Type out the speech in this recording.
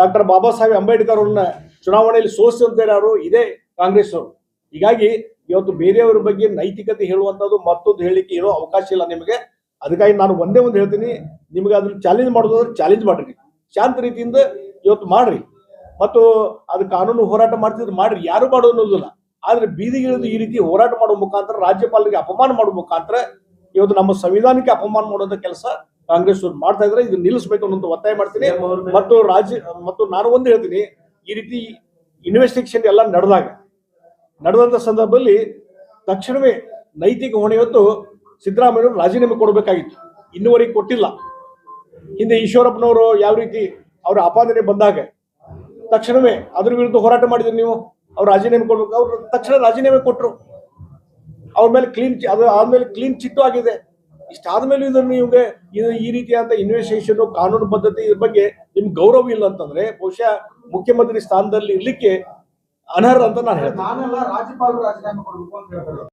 Doctor Baba Saheb Ambedkar ಅವ್ರನ್ನ ಚುನಾವಣೆಯಲ್ಲಿ ಸೋಸಿದಂತ ಯಾರು ಇದೇ ಕಾಂಗ್ರೆಸ್ ಅವರು. ಹೀಗಾಗಿ ಇವತ್ತು ಬೇರೆಯವರ ಬಗ್ಗೆ ನೈತಿಕತೆ ಹೇಳುವಂತದ್ದು ಮತ್ತೊಂದು ಹೇಳಿಕೆ ಇರೋ ಅವಕಾಶ ಇಲ್ಲ ನಿಮಗೆ. ಅದಕ್ಕಾಗಿ ನಾನು ಒಂದೇ ಒಂದು ಹೇಳ್ತೀನಿ, ನಿಮಗೆ ಅದನ್ನ ಚಾಲೆಂಜ್ ಮಾಡೋದಾದ್ರೆ ಚಾಲೆಂಜ್ ಮಾಡ್ರಿ. ಶಾಂತ ರೀತಿಯಿಂದ ಇವತ್ತು ಮಾಡ್ರಿ. ಮತ್ತು ಅದು ಕಾನೂನು ಹೋರಾಟ ಮಾಡ್ತಿದ್ರೆ ಮಾಡ್ರಿ. ಯಾರು ಮಾಡೋದು ಅನ್ನೋದಿಲ್ಲ. ಆದ್ರೆ ಬೀದಿಗಿಳಿದು ಈ ರೀತಿ ಹೋರಾಟ ಮಾಡುವ ಮುಖಾಂತರ ರಾಜ್ಯಪಾಲರಿಗೆ ಅಪಮಾನ ಮಾಡುವ ಮುಖಾಂತರ ಇವತ್ತು ನಮ್ಮ ಸಂವಿಧಾನಕ್ಕೆ ಅಪಮಾನ ಮಾಡುವಂತ ಕೆಲಸ ಕಾಂಗ್ರೆಸ್ ಅವ್ರು ಮಾಡ್ತಾ ಇದ್ರೆ ಇದು ನಿಲ್ಲಿಸಬೇಕು ಅನ್ನೋ ಒತ್ತಾಯ ಮಾಡ್ತೀನಿ. ಮತ್ತು ರಾಜ್ಯ ಮತ್ತು ನಾನು ಒಂದು ಹೇಳ್ತೀನಿ ಈ ರೀತಿ ಇನ್ವೆಸ್ಟಿಗೇಷನ್ ಎಲ್ಲ ನಡೆದಾಗ ನಡೆದಂತ ಸಂದರ್ಭದಲ್ಲಿ ತಕ್ಷಣವೇ ನೈತಿಕ ಹೊಣೆ ಹೊತ್ತು ಸಿದ್ದರಾಮಯ್ಯ ರಾಜೀನಾಮೆ ಕೊಡಬೇಕಾಗಿತ್ತು. ಇನ್ನುವರೆಗೆ ಕೊಟ್ಟಿಲ್ಲ. ಹಿಂದೆ ಈಶ್ವರಪ್ಪನವರು ಯಾವ ರೀತಿ ಅವರ ಅಪಾದನೆ ಬಂದಾಗ ತಕ್ಷಣವೇ ಅದ್ರ ವಿರುದ್ಧ ಹೋರಾಟ ಮಾಡಿದ್ರಿ ನೀವು? ಅವ್ರು ರಾಜೀನಾಮೆ ಕೊಡ್ಬೇಕು. ಅವ್ರು ತಕ್ಷಣ ರಾಜೀನಾಮೆ ಕೊಟ್ಟರು ಅವ್ರ ಮೇಲೆ ಕ್ಲೀನ್ ಅದು ಆದ್ಮೇಲೆ ಕ್ಲೀನ್ ಚಿಟ್ಟು ಆಗಿದೆ. ಇಷ್ಟಾದ್ಮೇಲೆ ಇದನ್ನು ನಿಮಗೆ ಇದು ಈ ರೀತಿಯಾದ ಇನ್ವೆಸ್ಟಿಗೇಷನ್ ಕಾನೂನು ಪದ್ಧತಿ ಇದ್ರ ಬಗ್ಗೆ ನಿಮ್ಗೆ ಗೌರವ ಇಲ್ಲ ಅಂತಂದ್ರೆ ಬಹುಶಃ ಮುಖ್ಯಮಂತ್ರಿ ಸ್ಥಾನದಲ್ಲಿ ಇರ್ಲಿಕ್ಕೆ ಅನರ್ಹ ಅಂತ ನಾನು ಹೇಳ್ತೀನಿ.